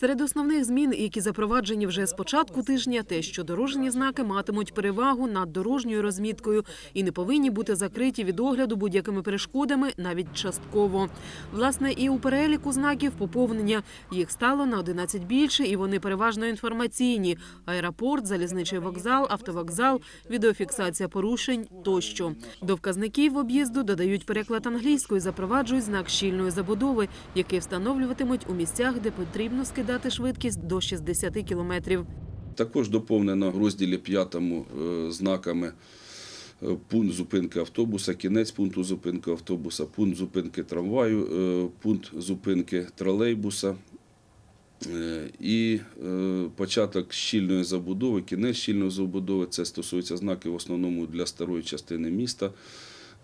Серед основних змін, які запроваджені вже з початку тижня, те, що дорожні знаки матимуть перевагу над дорожньою розміткою і не повинні бути закриті від огляду будь-якими перешкодами, навіть частково. Власне, і у переліку знаків поповнення їх стало на 11 більше, і вони переважно інформаційні: аеропорт, залізничий вокзал, автовокзал, відеофіксація порушень тощо. До вказників об'їзду додають переклад англійською, запроваджують знак щільної забудови, який встановлюватимуть у місцях, де потрібно скидати швидкість до 60 кілометрів. Також доповнено в розділі 5 знаками е, пункт зупинки автобуса, кінець пункту зупинки автобуса, пункт зупинки трамваю, е, пункт зупинки тролейбуса е, і е, початок щільної забудови, кінець щільної забудови. Це стосується знаків в основному для старої частини міста.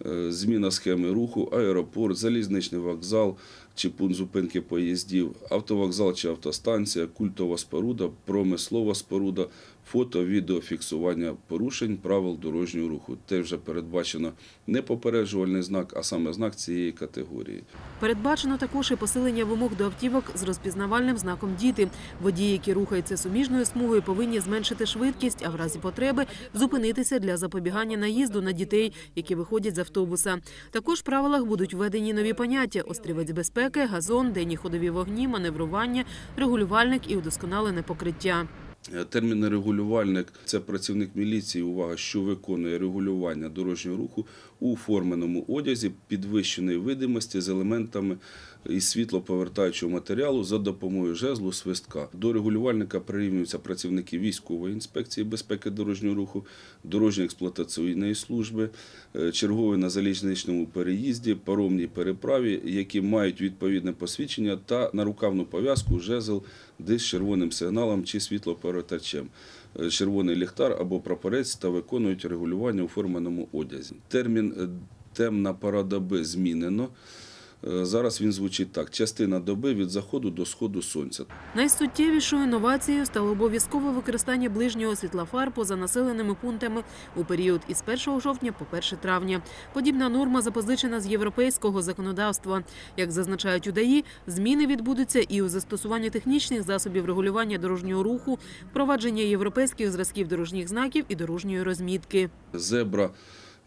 Е, Зміна схеми руху, аеропорт, залізничний вокзал чи пункт зупинки поїздів, автовокзал чи автостанція, культова споруда, промислова споруда, фото, відео, фіксування порушень правил дорожнього руху. Теж вже передбачено не попереджувальний знак, а саме знак цієї категорії. Передбачено також і посилення вимог до автівок з розпізнавальним знаком діти. Водії, які рухаються суміжною смугою, повинні зменшити швидкість, а в разі потреби зупинитися для запобігання наїзду на дітей, які виходять з автобуса. Також в правилах будуть введені нові поняття: острівець безпеки, газон, денні ходові вогні, маневрування, регулювальник і удосконалене покриття. Е, Термін регулювальник це працівник міліції, увага, що виконує регулювання дорожнього руху у форменому одязі підвищеної видимості з елементами із світлоповертаючого матеріалу за допомогою жезлу свистка. До регулювальника прирівнюються працівники військової інспекції безпеки дорожнього руху, дорожньо-експлуатаційної служби, е, чергові на залізничному переїзді, паромній переправі, які мають відповідне посвідчення та нарукавну пов'язку жезл десь червоним сигналом чи світлоповертачем. Е, Червоний ліхтар або прапорець та виконують регулювання у форменому одязі. Термін е, темна пора доби змінено. Е, Зараз він звучить так: частина доби від заходу до сходу сонця. Найсуттєвішою інновацією стало обов'язкове використання ближнього світлофар поза населеними пунктами у період із 1 жовтня по 1 травня. Подібна норма запозичена з європейського законодавства. Як зазначають у ДАІ, зміни відбудуться і у застосуванні технічних засобів регулювання дорожнього руху, впровадження європейських зразків дорожніх знаків і дорожньої розмітки. Зебра,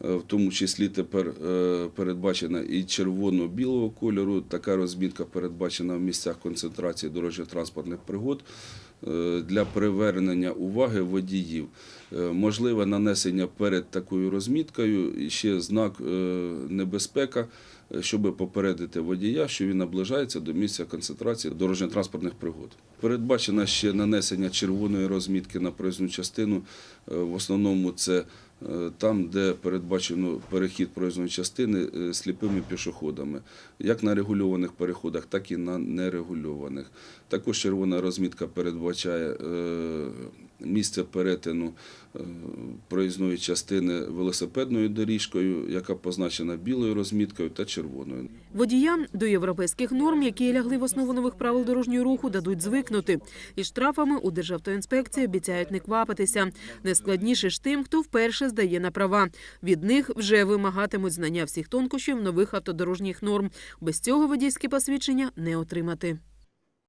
в тому числі тепер е, передбачена і червоно-білого кольору. Така розмітка передбачена в місцях концентрації дорожньо-транспортних пригод е, для привернення уваги водіїв. Е, Можливе нанесення перед такою розміткою ще знак е, небезпека, е, щоб попередити водія, що він наближається до місця концентрації дорожньо-транспортних пригод. Передбачено ще нанесення червоної розмітки на проїзну частину. Е, В основному це е, там, де передбачено перехід проїзної частини е, сліпими пішоходами, як на регульованих переходах, так і на нерегульованих. Також червона розмітка передбачає е, місце перетину е, проїзної частини велосипедною доріжкою, яка позначена білою розміткою та червоною. Водіям до європейських норм, які лягли в основу нових правил дорожнього руху, дадуть звикнути. І штрафами у Державтоінспекції обіцяють не квапитися. Найскладніше ж тим, хто вперше здає на права. Від них вже вимагатимуть знання всіх тонкощів нових автодорожніх норм. Без цього водійське посвідчення не отримати.